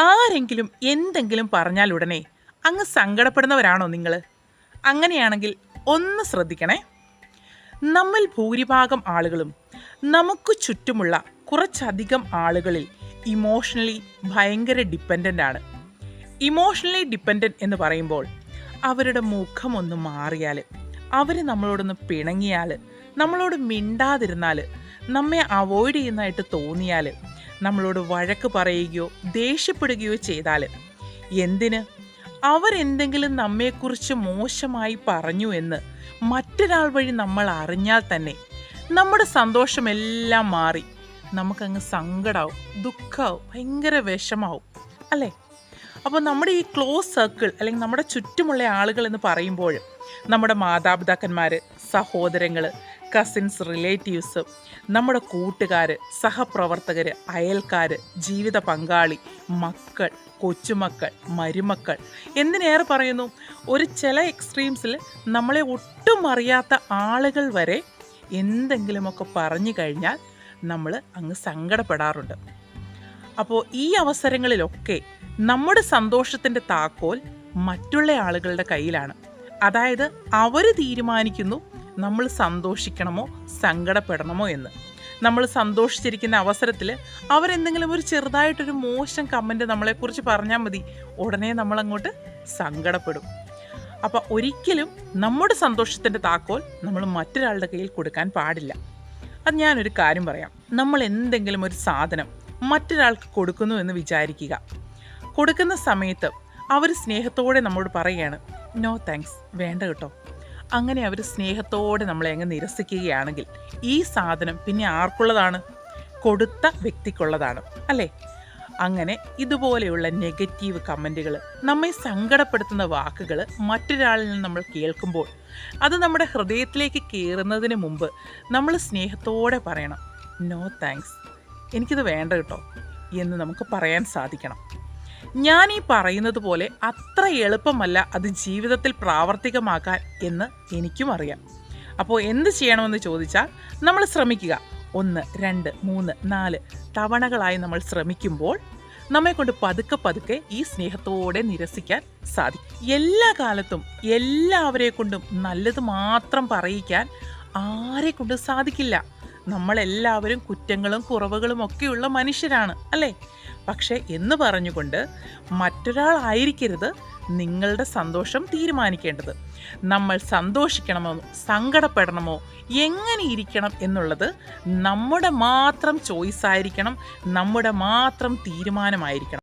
ആരെങ്കിലും എന്തെങ്കിലും പറഞ്ഞാൽ ഉടനെ അങ്ങ് സങ്കടപ്പെടുന്നവരാണോ നിങ്ങൾ അങ്ങനെയാണെങ്കിൽ ഒന്ന് ശ്രദ്ധിക്കണേ. നമ്മൾ ഭൂരിഭാഗം ആളുകളും നമുക്ക് ചുറ്റുമുള്ള കുറച്ചധികം ആളുകളിൽ ഇമോഷണലി ഭയങ്കര ഡിപ്പെൻഡന്റ് ആണ്. ഇമോഷണലി ഡിപ്പെൻഡന്റ് എന്ന് പറയുമ്പോൾ അവരുടെ മുഖം ഒന്ന് മാറിയാൽ അവർ നമ്മളോടൊന്ന് പിണങ്ങിയാൽ നമ്മളോട് മിണ്ടാതിരുന്നാൽ നമ്മെ അവോയ്ഡ് ചെയ്യുന്നതായിട്ട് തോന്നിയാൽ നമ്മളോട് വഴക്ക് പറയുകയോ ദേഷ്യപ്പെടുകയോ ചെയ്താൽ എന്തിന്? അവരെന്തെങ്കിലും നമ്മെക്കുറിച്ച് മോശമായി പറഞ്ഞു എന്ന് മറ്റൊരാൾ വഴി നമ്മൾ അറിഞ്ഞാൽ തന്നെ നമ്മുടെ സന്തോഷമെല്ലാം മാറി നമുക്കങ്ങ് സങ്കടാവും ദുഃഖമാവും ഭയങ്കര വിഷമാവും അല്ലേ? അപ്പോൾ നമ്മുടെ ഈ ക്ലോസ് സർക്കിൾ അല്ലെങ്കിൽ നമ്മുടെ ചുറ്റുമുള്ള ആളുകൾ എന്ന് പറയുമ്പോൾ നമ്മുടെ മാതാപിതാക്കന്മാർ സഹോദരങ്ങൾ കസിൻസ് റിലേറ്റീവ്സ് നമ്മുടെ കൂട്ടുകാർ സഹപ്രവർത്തകർ അയൽക്കാർ ജീവിത പങ്കാളി മക്കൾ കൊച്ചുമക്കൾ മരുമക്കൾ എന്തിനേറെ പറയുന്നു? ഒരു ചില എക്സ്ട്രീംസിൽ നമ്മളെ ഒട്ടും അറിയാത്ത ആളുകൾ വരെ എന്തെങ്കിലുമൊക്കെ പറഞ്ഞു കഴിഞ്ഞാൽ നമ്മൾ അങ്ങ് സങ്കടപ്പെടാറുണ്ട്. അപ്പോൾ ഈ അവസരങ്ങളിലൊക്കെ നമ്മുടെ സന്തോഷത്തിന്റെ താക്കോൽ മറ്റുള്ള ആളുകളുടെ കയ്യിലാണ്. അതായത് അവർ തീരുമാനിക്കുന്നു നമ്മൾ സന്തോഷിക്കണമോ സങ്കടപ്പെടണമോ എന്ന്. നമ്മൾ സന്തോഷിച്ചിരിക്കുന്ന അവസരത്തിൽ അവരെന്തെങ്കിലും ഒരു ചെറുതായിട്ടൊരു മോശം കമന്റ് നമ്മളെക്കുറിച്ച് പറഞ്ഞാൽ മതി. ഉടനെ നമ്മളങ്ങോട്ട് സങ്കടപ്പെടും. അപ്പോൾ ഒരിക്കലും നമ്മുടെ സന്തോഷത്തിന്റെ താക്കോൽ നമ്മൾ മറ്റൊരാളുടെ കയ്യിൽ കൊടുക്കാൻ പാടില്ല. അത് ഞാനൊരു കാര്യം പറയാം. നമ്മൾ എന്തെങ്കിലും ഒരു സാധനം മറ്റൊരാൾക്ക് കൊടുക്കുന്നു എന്ന് വിചാരിക്കുക. കൊടുക്കുന്ന സമയത്ത് അവർ സ്നേഹത്തോടെ നമ്മോട് പറയുകയാണ് നോ താങ്ക്സ് വേണ്ട കേട്ടോ. അങ്ങനെ അവർ സ്നേഹത്തോടെ നമ്മളെ അങ്ങ് നിരസിക്കുകയാണെങ്കിൽ ഈ സാധനം പിന്നെ ആർക്കുള്ളതാണ്? കൊടുത്ത വ്യക്തിക്കുള്ളതാണ്. അല്ലേ? അങ്ങനെ ഇതുപോലെയുള്ള നെഗറ്റീവ് കമന്റുകൾ നമ്മെ സങ്കടപ്പെടുത്തുന്ന വാക്കുകൾ മറ്റൊരാളിൽ നിന്ന് നമ്മൾ കേൾക്കുമ്പോൾ അത് നമ്മുടെ ഹൃദയത്തിലേക്ക് കയറുന്നതിന് മുമ്പ് നമ്മൾ സ്നേഹത്തോടെ പറയണം. നോ താങ്ക്സ് എനിക്കിത് വേണ്ട കേട്ടോ എന്ന് നമുക്ക് പറയാൻ സാധിക്കണം. ഞാൻ ഈ പറയുന്നത് പോലെ അത്ര എളുപ്പമല്ല അത് ജീവിതത്തിൽ പ്രാവർത്തികമാക്കാൻ എന്ന് എനിക്കും അറിയാം. അപ്പോൾ എന്ത് ചെയ്യണമെന്ന് ചോദിച്ചാൽ നമ്മൾ ശ്രമിക്കുക. ഒന്ന് രണ്ട് മൂന്ന് നാല് തവണകളായി നമ്മൾ ശ്രമിക്കുമ്പോൾ നമ്മെ കൊണ്ട് പതുക്കെ പതുക്കെ ഈ സ്നേഹത്തോടെ നിരസിക്കാൻ സാധിക്കും. എല്ലാ കാലത്തും എല്ലാവരെ കൊണ്ടും നല്ലത് മാത്രം പറയിക്കാൻ ആരെ കൊണ്ട് സാധിക്കില്ല. നമ്മളെല്ലാവരും കുറ്റങ്ങളും കുറവുകളും ഒക്കെയുള്ള മനുഷ്യരാണ് അല്ലേ? പക്ഷേ എന്ന് പറഞ്ഞുകൊണ്ട് മറ്റൊരാളായിരിക്കരുത് നിങ്ങളുടെ സന്തോഷം തീരുമാനിക്കേണ്ടത്. നമ്മൾ സന്തോഷിക്കണമോ സങ്കടപ്പെടണമോ എങ്ങനെ ഇരിക്കണം എന്നുള്ളത് നമ്മുടെ മാത്രം ചോയ്സ് ആയിരിക്കണം നമ്മുടെ മാത്രം തീരുമാനമായിരിക്കണം.